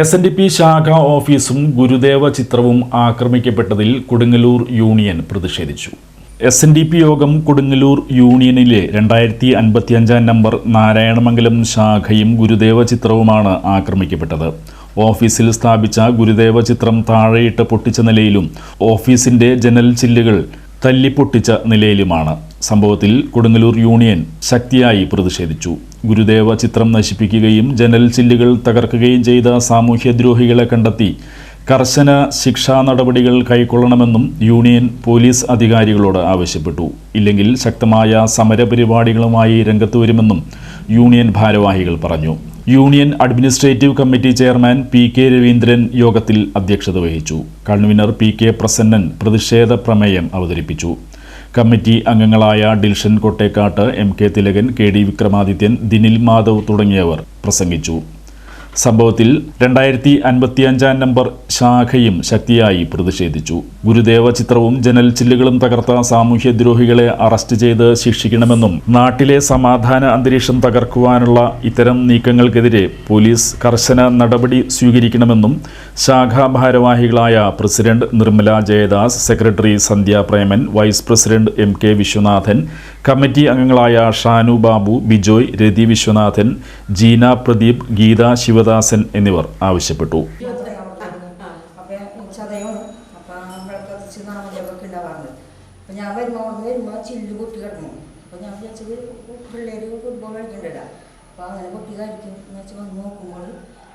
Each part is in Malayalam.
എസ് എൻ ഡി പി ശാഖ ഓഫീസും ഗുരുദേവ ചിത്രവും ആക്രമിക്കപ്പെട്ടതിൽ കൊടുങ്ങല്ലൂർ യൂണിയൻ പ്രതിഷേധിച്ചു. S N D P Yogam Kodungallur യൂണിയനിലെ രണ്ടായിരത്തി അൻപത്തിയഞ്ചാം നമ്പർ നാരായണമംഗലം ശാഖയും ഗുരുദേവ ചിത്രവുമാണ് ആക്രമിക്കപ്പെട്ടത്. ഓഫീസിൽ സ്ഥാപിച്ച ഗുരുദേവ ചിത്രം താഴെയിട്ട് പൊട്ടിച്ച നിലയിലും ഓഫീസിന്റെ ജനൽ ചില്ലുകൾ തല്ലിപ്പൊട്ടിച്ച നിലയിലുമാണ്. സംഭവത്തിൽ കൊടുങ്ങല്ലൂർ യൂണിയൻ ശക്തിയായി പ്രതിഷേധിച്ചു. ഗുരുദേവ ചിത്രം നശിപ്പിക്കുകയും ജനൽ ചില്ലുകൾ തകർക്കുകയും ചെയ്ത സാമൂഹ്യദ്രോഹികളെ കണ്ടെത്തി കർശന ശിക്ഷാ നടപടികൾ കൈക്കൊള്ളണമെന്നും യൂണിയൻ പോലീസ് അധികാരികളോട് ആവശ്യപ്പെട്ടു. ഇല്ലെങ്കിൽ ശക്തമായ സമരപരിപാടികളുമായി രംഗത്ത് വരുമെന്നും യൂണിയൻ ഭാരവാഹികൾ പറഞ്ഞു. Union administrative committee chairman P K Raveendran യോഗത്തിൽ അധ്യക്ഷത വഹിച്ചു. കൺവീനർ പി കെ പ്രസന്നൻ പ്രതിഷേധ പ്രമേയം അവതരിപ്പിച്ചു. കമ്മിറ്റി അംഗങ്ങളായ Dilshan Kottekkat M K Thilakan K D Vikramadithyan Dinil Madhav തുടങ്ങിയവർ പ്രസംഗിച്ചു. സംഭവത്തിൽ രണ്ടായിരത്തി അൻപത്തിയഞ്ചാം നമ്പർ ശാഖയും ശക്തിയായി പ്രതിഷേധിച്ചു. ഗുരുദേവ ചിത്രവും ജനൽ ചില്ലുകളും തകർത്ത സാമൂഹ്യദ്രോഹികളെ അറസ്റ്റ് ചെയ്ത് ശിക്ഷിക്കണമെന്നും നാട്ടിലെ സമാധാന അന്തരീക്ഷം തകർക്കുവാനുള്ള ഇത്തരം നീക്കങ്ങൾക്കെതിരെ പോലീസ് കർശന നടപടി സ്വീകരിക്കണമെന്നും ശാഖാ ഭാരവാഹികളായ president Nirmala Jayadas secretary Sandhya Preman vice president M K Viswanathan committee അംഗങ്ങളായ ഷാനു ബാബു ബിജോയ് രതി വിശ്വനാഥൻ ജീന പ്രദീപ് ഗീത ശിവദാസൻ എന്നിവർ ആവശ്യപ്പെട്ടു അപ്പം ചതയാണ് അപ്പം വിളക്കത്തിച്ച് നാമജപമൊക്കെ ഉണ്ടാവാറുണ്ട് അപ്പം ഞാൻ വരുമ്പോൾ അവിടെ വരുമ്പോൾ ചില്ല് പൊട്ടി കിടന്നു അപ്പം ഞാൻ വിചാരിച്ചത് പിള്ളേർ ഫുട്ബോൾ കളിക്കണ്ടല്ല അപ്പം അങ്ങനെ പൊട്ടി കളിക്കും എന്ന് വെച്ചാൽ വന്ന് നോക്കുമ്പോൾ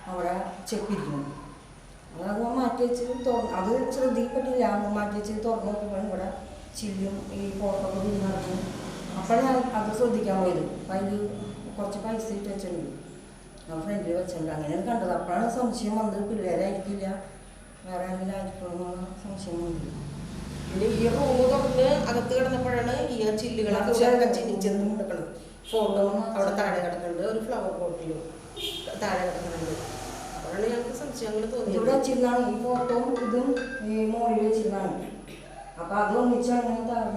അവിടെ ചെപ്പിരിക്കുന്നു അത് ശ്രദ്ധിക്കപ്പെട്ടില്ല മാറ്റി വെച്ച് തുറന്ന് നോക്കുമ്പോൾ ഇവിടെ ചില്ലും ഈ പോട്ടൊക്കെ കൂടി നടക്കും അപ്പോഴാണ് അത് ശ്രദ്ധിക്കാൻ പോയത്. അപ്പം അതിൽ കുറച്ച് പൈസ ഇട്ട് വെച്ചിട്ടുണ്ട്. ആ ഫ്രണ്ടിൽ വെച്ചിട്ടുണ്ട്. അങ്ങനെയാണ് കണ്ടത്. അപ്പോഴാണ് സംശയം വന്നത്. പിള്ളേരായിരിക്കില്ല വേറെ ആരെങ്കിലും ആയിരിക്കുമെന്നുള്ള സംശയം വന്നത്. പിന്നെ ഈ റൂം തുറന്ന് അകത്ത് കിടന്നപ്പോഴാണ് ഈ ചില്ലുകളൊക്കെ ചിന്നിച്ചെന്ന് കിടക്കണം ഫോട്ടോ അവിടെ താഴെ കിടക്കുന്നുണ്ട്. ഒരു ഫ്ലവർ പോട്ടിലും താഴെ കിടക്കുന്നുണ്ട്. അപ്പോഴാണ് ഞങ്ങൾക്ക് സംശയങ്ങൾ ഇവിടെ തോന്നിയത് വെച്ചിരുന്നാണ് ഈ ഫോട്ടോയും ഇതും ഈ മോളിൽ വെച്ചിരുന്നാണ് അപ്പം അത് ഒന്നിച്ചാണ് താഴെ